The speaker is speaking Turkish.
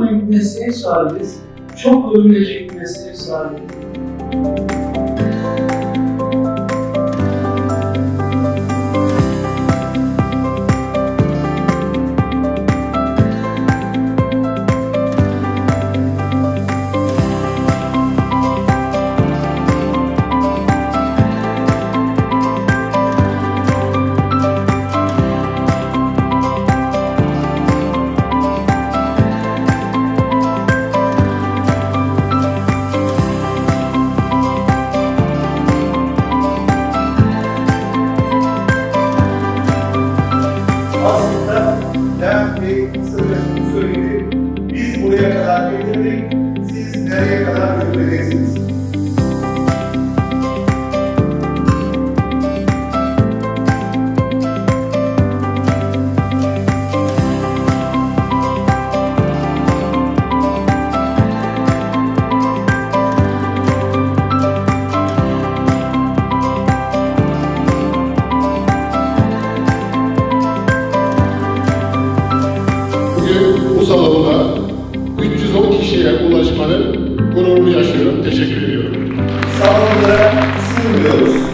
mesleğe sahibiz. Çok övülecek bir mesleğe sahibiz. That makes a Bugün bu salonda 310 kişiye ulaşmanın gururunu yaşıyorum. Teşekkür ediyorum. Salonlara sığmıyoruz.